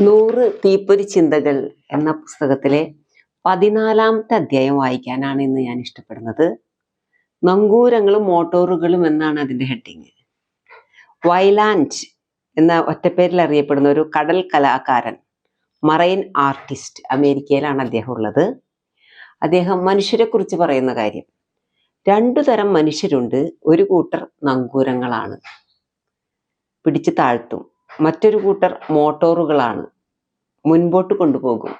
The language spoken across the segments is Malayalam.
നൂറ് തീപ്പൊരി ചിന്തകൾ എന്ന പുസ്തകത്തിലെ പതിനാലാമത്തെ അധ്യായം വായിക്കാനാണ് ഇന്ന് ഞാൻ ഇഷ്ടപ്പെടുന്നത്. നങ്കൂരങ്ങളും മോട്ടോറുകളും എന്നാണ് അതിന്റെ ഹെഡിങ്. വൈലാൻഡ് എന്ന ഒറ്റപ്പേരിൽ അറിയപ്പെടുന്ന ഒരു കടൽ കലാകാരൻ മറൈൻ ആർട്ടിസ്റ്റ് അമേരിക്കയിലാണ് അദ്ദേഹം ഉള്ളത്. അദ്ദേഹം മനുഷ്യരെ കുറിച്ച് പറയുന്ന കാര്യം രണ്ടു തരം മനുഷ്യരുണ്ട് ഒരു കൂട്ടർ നങ്കൂരങ്ങളാണ്. പിടിച്ചു താഴ്ത്തും. മറ്റൊരു കൂട്ടർ മോട്ടോറുകളാണ് മുൻപോട്ട് കൊണ്ടുപോകും.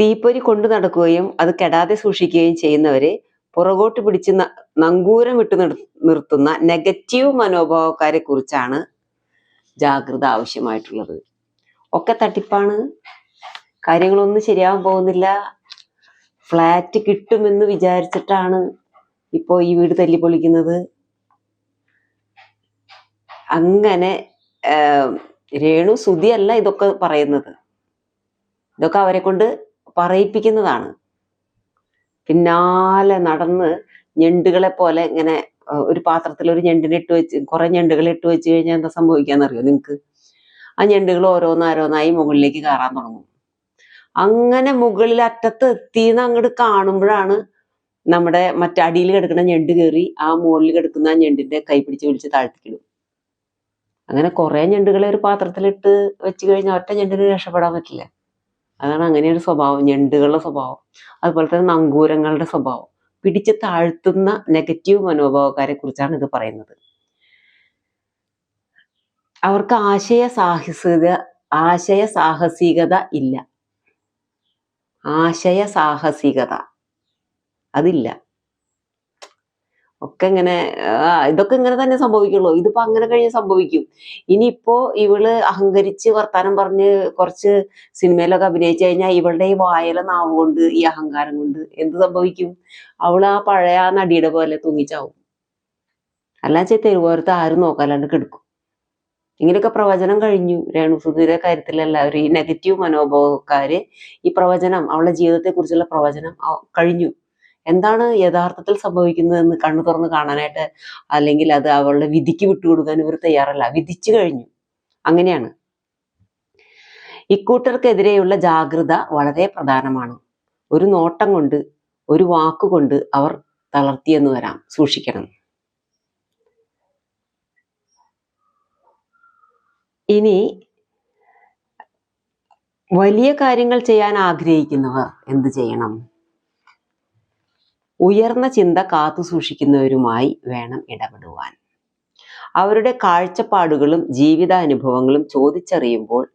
തീപ്പൊരി കൊണ്ടു നടക്കുകയും അത് കെടാതെ സൂക്ഷിക്കുകയും ചെയ്യുന്നവരെ പുറകോട്ട് പിടിച്ച് നങ്കൂരം വിട്ടു നിർ- നിർത്തുന്ന നെഗറ്റീവ് മനോഭാവക്കാരെ കുറിച്ചാണ് ജാഗ്രത ആവശ്യമായിട്ടുള്ളത്. ഒക്കെ തട്ടിപ്പാണ്. കാര്യങ്ങളൊന്നും ശരിയാവാൻ പോകുന്നില്ല. ഫ്ലാറ്റ് കിട്ടുമെന്ന് വിചാരിച്ചിട്ടാണ് ഇപ്പോൾ ഈ വീട് തല്ലിപ്പൊളിക്കുന്നത്. അങ്ങനെ രേണു സുതിയല്ല ഇതൊക്കെ പറയുന്നത്. ഇതൊക്കെ അവരെ കൊണ്ട് പറയിപ്പിക്കുന്നതാണ്. പിന്നാലെ നടന്ന് ഞണ്ടുകളെ പോലെ ഇങ്ങനെ ഒരു പാത്രത്തിൽ ഒരു ഞണ്ടിനെ ഇട്ട് വെച്ച് കുറെ ഞണ്ടുകളെ ഇട്ട് വെച്ച് കഴിഞ്ഞാൽ എന്താ സംഭവിക്കാന്നറിയോ നിങ്ങക്ക്? ആ ഞണ്ടുകൾ ഓരോന്നോരോന്നായി മുകളിലേക്ക് കയറാൻ തുടങ്ങും. അങ്ങനെ മുകളിൽ അറ്റത്ത് എത്തിന്ന് അങ്ങോട്ട് കാണുമ്പോഴാണ് നമ്മുടെ മറ്റടിയിൽ കിടക്കുന്ന ഞണ്ട് കയറി ആ മുകളിൽ കിടക്കുന്ന ആ ഞണ്ടിന്റെ കൈ പിടിച്ച് പിടിച്ച് താഴ്ത്തിക്കിടും. അങ്ങനെ കുറെ ഞണ്ടുകളെ ഒരു പാത്രത്തിലിട്ട് വെച്ച് കഴിഞ്ഞാൽ ഒറ്റ ഞണ്ടിന് രക്ഷപ്പെടാൻ പറ്റില്ല. അതാണ് അങ്ങനെ ഒരു സ്വഭാവം ഞണ്ടുകളുടെ സ്വഭാവം. അതുപോലെ തന്നെ നങ്കൂരങ്ങളുടെ സ്വഭാവം. പിടിച്ച് താഴ്ത്തുന്ന നെഗറ്റീവ് മനോഭാവക്കാരെ കുറിച്ചാണ് ഇത് പറയുന്നത്. അവർക്ക് ആശയ സാഹസിക ആശയ സാഹസികത ഇല്ല. ആശയ സാഹസികത അതില്ല. ഒക്കെ ഇങ്ങനെ ഇതൊക്കെ ഇങ്ങനെ തന്നെ സംഭവിക്കുള്ളൂ. ഇതിപ്പോ അങ്ങനെ കഴിഞ്ഞ് സംഭവിക്കും. ഇനിയിപ്പോ ഇവൾ അഹങ്കരിച്ച് വർത്താനം പറഞ്ഞ് കുറച്ച് സിനിമയിലൊക്കെ അഭിനയിച്ചു കഴിഞ്ഞാൽ ഇവളുടെ ഈ വായല നാവ് കൊണ്ട് ഈ അഹങ്കാരം കൊണ്ട് എന്ത് സംഭവിക്കും? അവൾ ആ പഴയ നടിയുടെ പോലെ തൂങ്ങിച്ചാവും. അല്ലാച്ച തെരുവോരത്ത് ആരും നോക്കാല്ലാണ്ട് കിടക്കും. ഇങ്ങനെയൊക്കെ പ്രവചനം കഴിഞ്ഞു. രേണുസുധിയുടെ കാര്യത്തിൽ എല്ലാവരും ഈ നെഗറ്റീവ് മനോഭാവക്കാര് ഈ പ്രവചനം അവളുടെ ജീവിതത്തെ കുറിച്ചുള്ള പ്രവചനം കഴിഞ്ഞു. എന്താണ് യഥാർത്ഥത്തിൽ സംഭവിക്കുന്നതെന്ന് കണ്ണു തുറന്ന് കാണാനായിട്ട് അല്ലെങ്കിൽ അത് അവളുടെ വിധിക്ക് വിട്ടുകൊടുക്കാൻ ഇവർ തയ്യാറല്ല. വിധിച്ചു കഴിഞ്ഞു. അങ്ങനെയാണ്. ഇക്കൂട്ടർക്കെതിരെയുള്ള ജാഗ്രത വളരെ പ്രധാനമാണ്. ഒരു നോട്ടം കൊണ്ട് ഒരു വാക്കുകൊണ്ട് അവർ തളർത്തിയെന്ന് വരാം. സൂക്ഷിക്കണം. ഇനി വലിയ കാര്യങ്ങൾ ചെയ്യാൻ ആഗ്രഹിക്കുന്നവർ എന്ത് ചെയ്യണം? ഉയർന്ന ചിന്ത കാത്തു സൂക്ഷിക്കുന്നവരുമായി വേണം ഇടപെടുവാൻ. അവരുടെ കാഴ്ചപ്പാടുകളും ജീവിതാനുഭവങ്ങളും ചോദിച്ചറിയുമ്പോൾ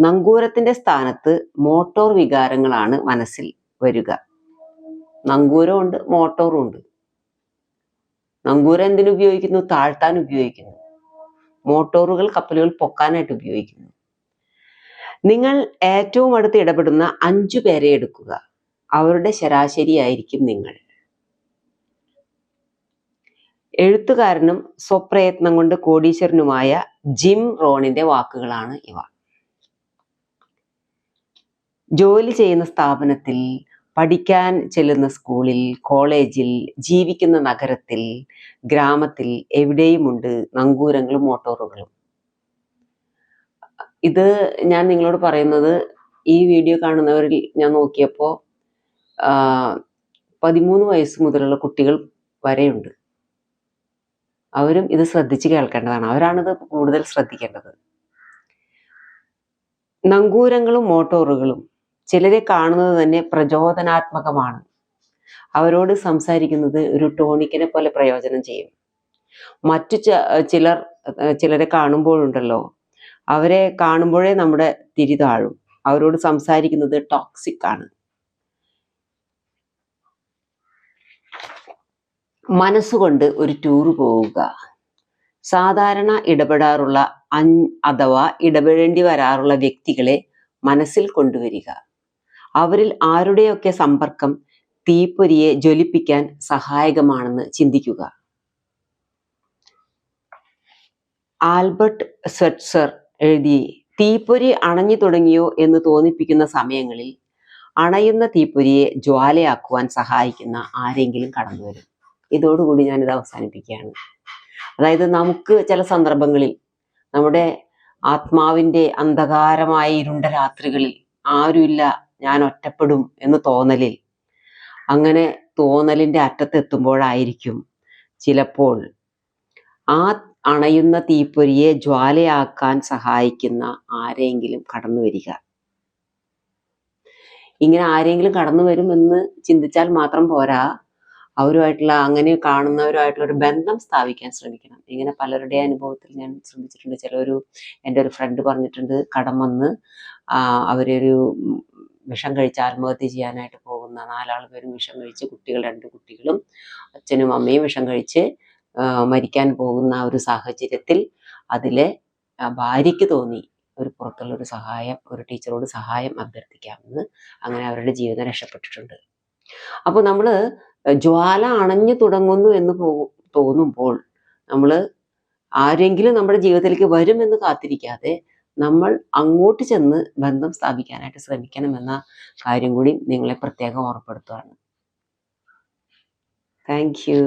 നങ്കൂരത്തിന്റെ സ്ഥാനത്ത് മോട്ടോർ വികാരങ്ങളാണ് മനസ്സിൽ വരിക. നങ്കൂരമുണ്ട് മോട്ടോറും ഉണ്ട്. നങ്കൂരം എന്തിനുപയോഗിക്കുന്നു താഴ്ത്താൻ ഉപയോഗിക്കുന്നു. മോട്ടോറുകൾ കപ്പലുകൾ പൊക്കാനായിട്ട് ഉപയോഗിക്കുന്നു. നിങ്ങൾ ഏറ്റവും അടുത്ത് ഇടപെടുന്ന അഞ്ചു പേരെ എടുക്കുക. അവരുടെ ശരാശരിയായിരിക്കും നിങ്ങൾ. എഴുത്തുകാരനും സ്വപ്രയത്നം കൊണ്ട് കോടീശ്വരനുമായ ജിം റോണിന്റെ വാക്കുകളാണ് ഇവ. ജോലി ചെയ്യുന്ന സ്ഥാപനത്തിൽ പഠിക്കാൻ ചെല്ലുന്ന സ്കൂളിൽ കോളേജിൽ ജീവിക്കുന്ന നഗരത്തിൽ ഗ്രാമത്തിൽ എവിടെയുമുണ്ട് നങ്കൂരങ്ങളും മോട്ടോറുകളും? ഇത് ഞാൻ നിങ്ങളോട് പറയുന്നത് ഈ വീഡിയോ കാണുന്നവരിൽ ഞാൻ നോക്കിയപ്പോൾ പതിമൂന്ന് വയസ്സ് മുതലുള്ള കുട്ടികൾ വരെയുണ്ട്. അവരും ഇത് ശ്രദ്ധിച്ച് കേൾക്കേണ്ടതാണ്. അവരാണിത് കൂടുതൽ ശ്രദ്ധിക്കേണ്ടത്. നങ്കൂരങ്ങളും മോട്ടോറുകളും ചിലരെ കാണുന്നത് തന്നെ പ്രചോദനാത്മകമാണ്. അവരോട് സംസാരിക്കുന്നത് ഒരു ടോണിക്കിനെ പോലെ പ്രയോജനം ചെയ്യും. മറ്റു ചിലർ ചിലരെ കാണുമ്പോഴുണ്ടല്ലോ അവരെ കാണുമ്പോഴേ നമ്മുടെ തിരിതാഴും അവരോട് സംസാരിക്കുന്നത് ടോക്സിക് ആണ്. മനസ്സുകൊണ്ട് ഒരു ടൂർ പോവുക. സാധാരണ ഇടപെടാറുള്ള അൻ- അഥവാ ഇടപെടേണ്ടി വരാറുള്ള വ്യക്തികളെ മനസ്സിൽ കൊണ്ടുവരിക. അവരിൽ ആരുടെയൊക്കെ സമ്പർക്കം തീപ്പൊരിയെ ജ്വലിപ്പിക്കാൻ സഹായകമാണെന്ന് ചിന്തിക്കുക. ആൽബർട്ട് സ്വെറ്റ്സർ എഴുതി തീപ്പൊരി അണഞ്ഞു തുടങ്ങിയോ എന്ന് തോന്നിപ്പിക്കുന്ന സമയങ്ങളിൽ അണയുന്ന തീപ്പൊരിയെ ജ്വാലയാക്കുവാൻ സഹായിക്കുന്ന ആരെങ്കിലും കടന്നു വരും ഇതോടുകൂടി ഞാനിത് അവസാനിപ്പിക്കുകയാണ്. അതായത് നമുക്ക് ചില സന്ദർഭങ്ങളിൽ നമ്മുടെ ആത്മാവിന്റെ അന്ധകാരമായ ഇരുണ്ട രാത്രികളിൽ ആരുമില്ല ഞാൻ ഒറ്റപ്പെടും എന്ന് തോന്നലിൽ അങ്ങനെ തോന്നലിന്റെ അറ്റത്തെത്തുമ്പോഴായിരിക്കും ചിലപ്പോൾ ആ അണയുന്ന തീപ്പൊരിയെ ജ്വാലയാക്കാൻ സഹായിക്കുന്ന ആരെങ്കിലും കടന്നു വരിക. ഇങ്ങനെ ആരെങ്കിലും കടന്നു വരുമെന്ന് ചിന്തിച്ചാൽ മാത്രം പോരാ. അവരുമായിട്ടുള്ള അങ്ങനെ കാണുന്നവരുമായിട്ടുള്ള ഒരു ബന്ധം സ്ഥാപിക്കാൻ ശ്രമിക്കണം. ഇങ്ങനെ പലരുടെ അനുഭവത്തിൽ ഞാൻ ശ്രമിച്ചിട്ടുണ്ട്. ചിലൊരു എന്റെ ഒരു ഫ്രണ്ട് പറഞ്ഞിട്ടുണ്ട് കടം വന്ന് അവരൊരു വിഷം കഴിച്ച് ആത്മഹത്യ ചെയ്യാനായിട്ട് പോകുന്ന നാലാൾ പേരും വിഷം കഴിച്ച് കുട്ടികൾ രണ്ട് കുട്ടികളും അച്ഛനും അമ്മയും വിഷം കഴിച്ച് മരിക്കാൻ പോകുന്ന ഒരു സാഹചര്യത്തിൽ അതിലെ ഭാര്യയ്ക്ക് തോന്നി ഒരു പുറത്തുള്ള ഒരു സഹായം ഒരു ടീച്ചറോട് സഹായം അഭ്യർത്ഥിക്കാമെന്ന് അങ്ങനെ അവരുടെ ജീവിതം രക്ഷപ്പെട്ടിട്ടുണ്ട്. അപ്പോൾ നമ്മൾ ജ്വാല അണഞ്ഞു തുടങ്ങുന്നു എന്ന് തോന്നുമ്പോൾ നമ്മൾ ആരെങ്കിലും നമ്മുടെ ജീവിതത്തിലേക്ക് വരുമെന്ന് കാത്തിരിക്കാതെ നമ്മൾ അങ്ങോട്ട് ചെന്ന് ബന്ധം സ്ഥാപിക്കാനായിട്ട് ശ്രമിക്കണമെന്ന കാര്യം കൂടി നിങ്ങളെ പ്രത്യേകം ഓർപ്പെടുത്തുകയാണ് താങ്ക് യു.